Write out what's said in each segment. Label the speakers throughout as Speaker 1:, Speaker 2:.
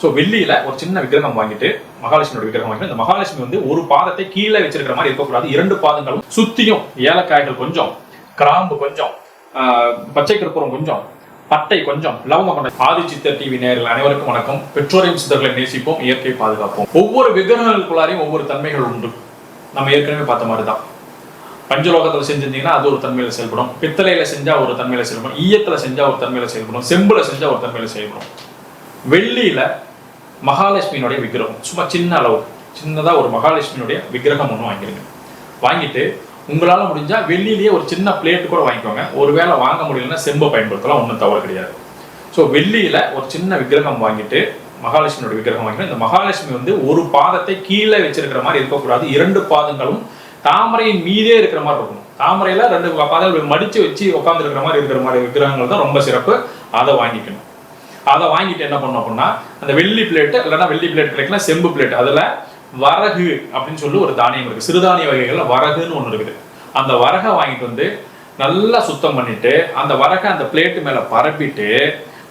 Speaker 1: So வெள்ளியில ஒரு சின்ன விக்கிரகம் வாங்கிட்டு மகாலட்சுமியோட விக்கிரகம் வாங்கிட்டு இந்த மகாலட்சுமி வந்து ஒரு பாதத்தை கீழே வச்சிருக்கிற மாதிரி இருக்கக்கூடாது. இரண்டு பாதங்களும் சுத்தியும் ஏலக்காய்கள் கொஞ்சம் கிராம்பு கொஞ்சம் ஆஹ், பச்சை கற்பூரம் கொஞ்சம் பட்டை கொஞ்சம் லவங்க கொஞ்சம். ஆதிச்சித்தர் டிவி நேரில் அனைவருக்கும் வணக்கம். பெற்றோரையும் சித்தர்களை நேசிப்போம் இயற்கை பாதுகாப்போம். ஒவ்வொரு விக்கிரகங்களுக்குள்ளாரையும் ஒவ்வொரு தன்மைகள் உண்டு. நம்ம ஏற்கனவே பார்த்த மாதிரி தான் பஞ்சலோகத்தில் செஞ்சிருந்தீங்கன்னா அது ஒரு தன்மையில செயல்படும். பித்தளையில செஞ்சா ஒரு தன்மையில செயல்படும். ஈயத்துல செஞ்சா ஒரு தன்மையில செயல்படும். செம்புல செஞ்சா ஒரு தன்மையில செயல்படும். வெள்ளியில மகாலட்சுமியினுடைய விக்கிரகம். சும்மா சின்ன அளவு சின்னதாக ஒரு மகாலட்சுமியினுடைய விக்கிரகம் ஒன்று வாங்கிடுங்க வாங்கிட்டு உங்களால் முடிஞ்சால் வெள்ளிலேயே ஒரு சின்ன பிளேட் கூட வாங்கிக்கோங்க. ஒருவேளை வாங்க முடியலன்னா செம்பை பயன்படுத்தலாம் ஒன்றும் தவறு கிடையாது. ஸோ வெள்ளியில் ஒரு சின்ன விக்கிரகம் வாங்கிட்டு மகாலட்சுமியோட விக்கிரகம் வாங்கிட்டு இந்த மகாலட்சுமி வந்து ஒரு பாதத்தை கீழே வச்சிருக்கிற மாதிரி இருக்கக்கூடாது. இரண்டு பாதங்களும் தாமரையின் மீதே இருக்கிற மாதிரி இருக்கணும். தாமரையில் ரெண்டு பாதங்கள் மடித்து வச்சு உட்காந்துருக்கிற மாதிரி இருக்கிற மாதிரி விக்கிரகங்கள் தான் ரொம்ப சிறப்பு. அதை வாங்கிக்கணும். அதை வாங்கிட்டு என்ன பண்ணோம் அப்படின்னா அந்த வெள்ளி பிளேட்டு இல்லைன்னா வெள்ளி பிளேட் கிடைக்கல செம்பு பிளேட் அதில் வரகு அப்படின்னு சொல்லி ஒரு தானியம் இருக்குது சிறுதானிய வகைகளில் வரகுன்னு ஒன்று இருக்குது. அந்த வரகை வாங்கிட்டு வந்து நல்லா சுத்தம் பண்ணிட்டு அந்த வரகை அந்த பிளேட்டு மேலே பரப்பிட்டு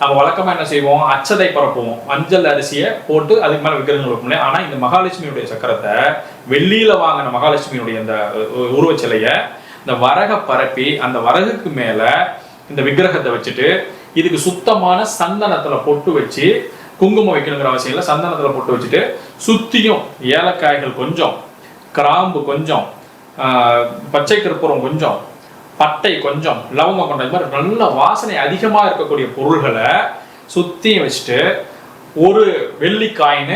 Speaker 1: நம்ம வழக்கமாக என்ன செய்வோம்? அச்சதை பரப்புவோம். மஞ்சள் அரிசியை போட்டு அதுக்கு மேலே விக்கிரகங்கள் வைப்போம் இல்லையா? இந்த மகாலட்சுமியுடைய சக்கரத்தை வெள்ளியில் வாங்கின மகாலட்சுமியுடைய அந்த உருவச்சிலையை இந்த வரகை பரப்பி அந்த வரகுக்கு மேலே இந்த விக்கிரகத்தை வச்சுட்டு இதுக்கு சுத்தமான சந்தனத்துல பொட்டு வச்சு குங்குமம் வைக்கணுங்கிற அவசியம் இல்லை. சந்தனத்துல பொட்டு வச்சுட்டு சுத்தியும் ஏலக்காய்கள் கொஞ்சம் கிராம்பு கொஞ்சம் பச்சை கற்பூரம் கொஞ்சம் பட்டை கொஞ்சம் லவங்கம் கொஞ்சம் இது மாதிரி நல்ல வாசனை அதிகமாக இருக்கக்கூடிய பொருள்களை சுத்தியும் வச்சுட்டு ஒரு வெள்ளி காயின்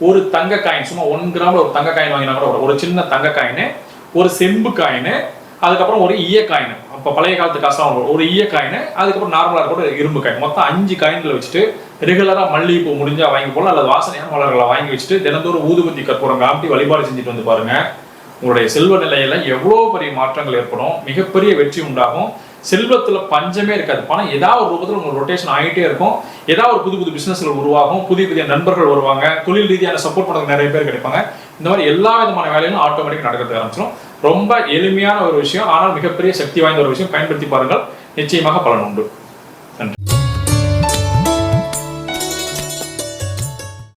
Speaker 1: ஒரு தங்க காயின் சும்மா ஒன் கிராம்ல ஒரு தங்க காயின் வாங்கினா கூட ஒரு- ஒரு சின்ன தங்க காயின் ஒரு செம்பு காயின் அதுக்கப்புறம் ஒரு ஈய காயின் அப்போ பழைய காலத்து காசுலாம் வரும். ஒரு ஈய காயின் அதுக்கப்புறம் நார்மலாக கூட இரும்பு காயின் மொத்தம் அஞ்சு காயின்களை வச்சுட்டு ரெகுலராக மல்லிகைப்பூ முடிஞ்சால் வாங்கி போகலாம் அல்லது வாசனையான மலர்களை வாங்கி வச்சுட்டு தினந்தோறும் ஊதுபத்தி கற்பூரம் காமிட்டி வழிபாடு செஞ்சுட்டு வந்து பாருங்க. உங்களுடைய செல்வ நிலையில எவ்வளோ பெரிய மாற்றங்கள் ஏற்படும். மிகப்பெரிய வெற்றி உண்டாகும். செல்வத்துல பஞ்சமே இருக்காது. பணம் ஏதாவது ஒரு ரூபத்தில் உங்களுக்கு ரொட்டேஷன் ஆகிட்டே இருக்கும். ஏதாவது ஒரு புது புது பிசினஸ்கள் உருவாகும். புதிய புதிய நண்பர்கள் வருவாங்க. தொழில் ரீதியான சப்போர்ட் பண்ணுறதுக்கு நிறைய பேர் கிடைப்பாங்க. இந்த மாதிரி எல்லா விதமான வேலைகளும் ஆட்டோமேட்டிக் நடக்கிறது ஆரம்பிச்சிடும் ரொம்ப எளிமையான ஒரு விஷயம். ஆனால் மிகப்பெரிய சக்தி வாய்ந்த ஒரு விஷயம். பயன்படுத்தி பாருங்கள். நிச்சயமாக பலன் உண்டு. நன்றி.